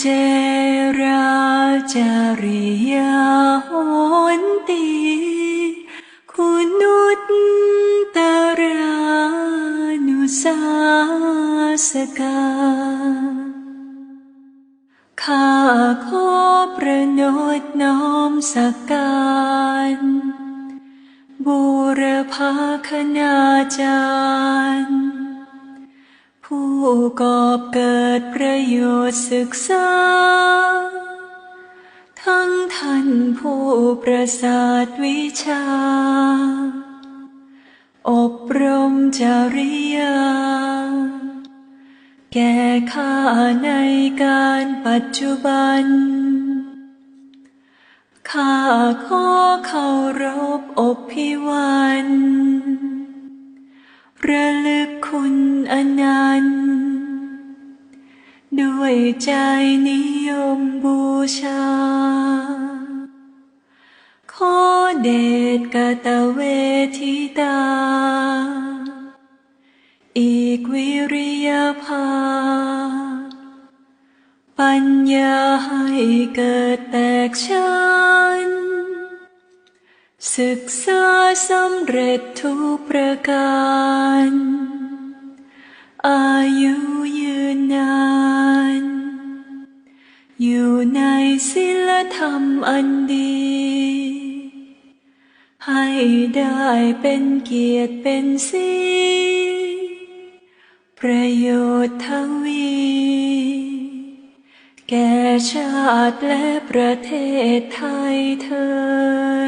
เจราจริยาหนติคุณุตตรานุสาสกาข้าขอประนดน้อมสักการบูรพาคณาจารย์ ผู้กอบเกิดประโยชน์ศึกษา ทั้งท่านผู้ประสาทวิชา อบรมจริยา แก่ข้าในการปัจจุบัน ข้าขอเคารพอบพิวันระลึกคุณ อนันต์ ด้วยใจนิยมบูชา ขอเดชกตเวทิตา อีกวิริยภา ปัญญาให้เกิดแตกชันศึกษาสำเร็จทุกประการ อายุยืนนาน อยู่ในศีลธรรมอันดี ให้ได้เป็นเกียรติเป็นสีประโยชน์ทวี แก่ชาติและประเทศไทยเทิน